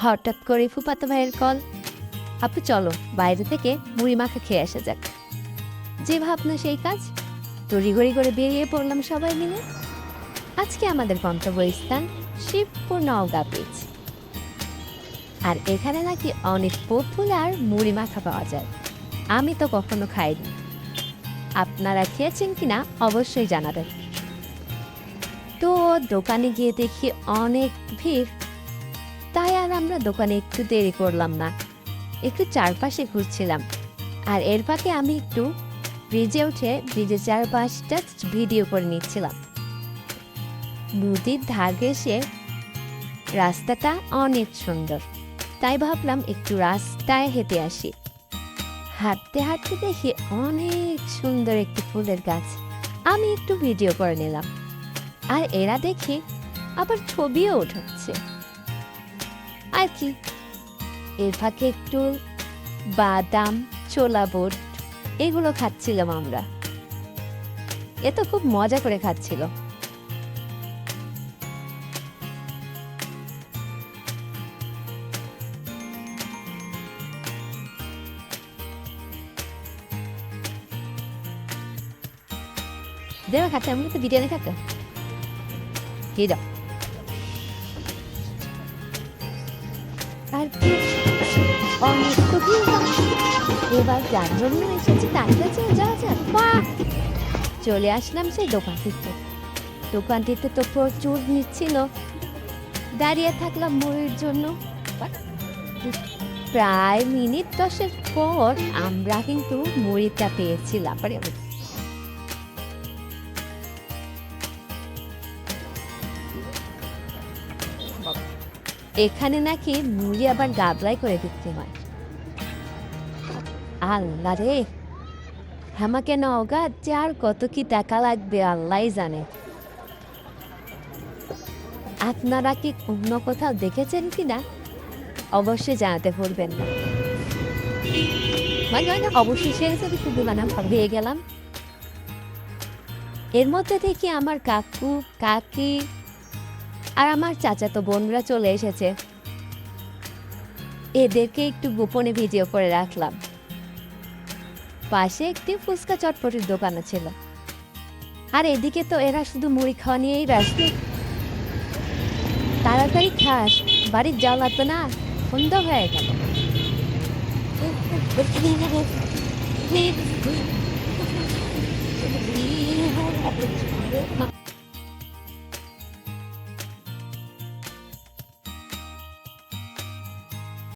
হঠাৎ করে ফুপাতো ভাইয়ের কল। আপু, চলো, বাইরে থেকে মুড়ি মাখা খেয়ে আসা যাক। যে ভাবনা, সেই কাজ। তড়িঘড়ি করে বেরিয়ে পড়লাম সবাই মিলে। আজকে আমাদের গন্তব্যস্থান শিবপুর নওগাঁ বিচ আর এখানে নাকি অনেক পপুলার মুড়ি মাখা পাওয়া যায়। আমি তো কখনো খাইনি। আপনারা খেয়েছেন কিনা অবশ্যই জানাবেন। তো দোকানে গিয়ে দেখি অনেক ভিড়। আমরা দোকানে একটু দেরি করলাম না। একটু চারপাশে ঘুরছিলাম। আর এর ফাঁকে আমি একটু ব্রিজে উঠে ব্রিজের চারপাশটা ভিডিও করে নিচ্ছিলাম। নদীর ধার ঘেসে রাস্তাটা অনেক সুন্দর। তাই ভাবলাম একটু রাস্তায় হেঁটে আসি। হাঁটতে হাঁটতে দেখি অনেক সুন্দর একটি ফুলের গাছ। আমি একটু ভিডিও করে নিলাম। আর এরা দেখি আবার ছবিও উঠাচ্ছে আর কি? এর ফাঁকে একটু বাদাম, ছোলা বুট এগুলো খাচ্ছিলাম আমরা। এ তো খুব মজা করে খাচ্ছিল। দেবে খাচ্ছে আমি তো বিরিয়ানি খাচ্ছে কি দাও আর অনেক তো এবার যার এসেছি তার কাছে, যা যা, বাহ! চলে আসলাম সেই দোকানটিতে। দোকানটিতে তো প্রচুর নিচ্ছিল দাঁড়িয়ে থাকলাম মুড়ির জন্য। প্রায় মিনিট দশের পর আমরা কিন্তু মুড়িটা পেয়েছিলাম। এখানে নাকি মুড়ি আবার গাবলাই করে বিক্রি হয়। আল্লাহ রে। আমাকে যে আর কত কি টাকা লাগবে আল্লাহ জানে। আপনারা কি অন্য কোথাও দেখেছেন কি না অবশ্যই জানাতে ভুলবেন না। মানে হয় না, অবশ্যই সে হিসেবে শুধু বানাম হয়ে গেলাম। এর মধ্যে থেকে আমার কাকু কাকি আর আমার চাচাতো বোনরা চলে এসেছে। এদেরকে একটু গোপনে ভিডিও করে রাখলাম। পাশে একটি ফুচকা চটপটির দোকান ছিল। আর এদিকে তো এরা শুধু মুড়ি খাওয়া নিয়েই ব্যস্ত। তাড়াতাড়ি খাস, বাড়ির যাওয়া লাগবে না, সন্ধ্যা হয়ে গেল।